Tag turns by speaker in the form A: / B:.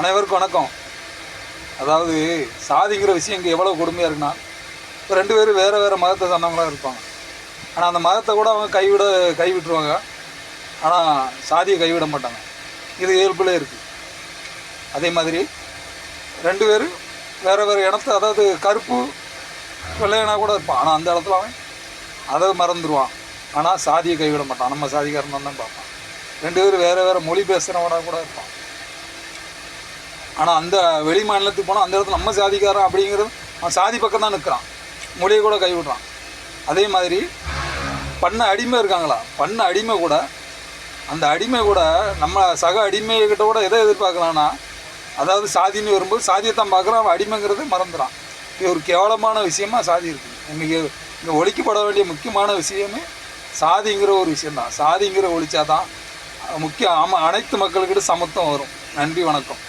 A: அனைவருக்கும் வணக்கம். அதாவது சாதிங்கிற விஷயம் இங்கே எவ்வளோ கொடுமையாக இருக்குன்னா இப்போ ரெண்டு பேரும் வேறு வேறு மதத்தை சொன்னவங்களாக இருப்பாங்க. ஆனால் அந்த மதத்தை கூட அவங்க கைவிட கைவிட்டுருவாங்க. ஆனால் சாதியை கைவிட மாட்டாங்க. இது இயல்புலே இருக்குது அதே மாதிரி ரெண்டு பேரும் வேறு வேறு இடத்த அதாவது கருப்பு வெள்ளையனா கூட இருப்பான். ஆனால் அந்த இடத்துல அவன் அதை மறந்துடுவான் ஆனால் சாதியை கைவிட மாட்டான். நம்ம சாதிக்காரன் தான் பார்ப்பான். ரெண்டு பேரும் வேறு வேறு மொழி பேசுகிறவனாக கூட இருப்பான். ஆனால் அந்த வெளி மாநிலத்துக்கு போனால் அந்த இடத்துல நம்ம சாதிக்காரன் அப்படிங்கிறது அவன் சாதி பக்கம் தான் நிற்கிறான் மொழியை கூட கைவிடுறான். அதே மாதிரி பண்ண அடிமை இருக்காங்களா? பண்ண அடிமை கூட அந்த அடிமை கூட நம்ம சக அடிமைகிட்ட கூட எதை எதிர்பார்க்கலான்னா அதாவது சாதின்னு வரும்போது சாதியைத்தான் பார்க்குறான் அவன் அடிமைங்கிறது மறந்துடான் இது ஒரு கேவலமான விஷயமா சாதி இருக்குது இன்றைக்கி இங்கே ஒழிக்கப்பட வேண்டிய முக்கியமான விஷயமே சாதிங்கிற ஒரு விஷயந்தான் சாதிங்கிற ஒழிச்சாதான் முக்கிய ஆமாம் அனைத்து மக்கள்கிட்ட சமத்துவம் வரும். நன்றி வணக்கம்.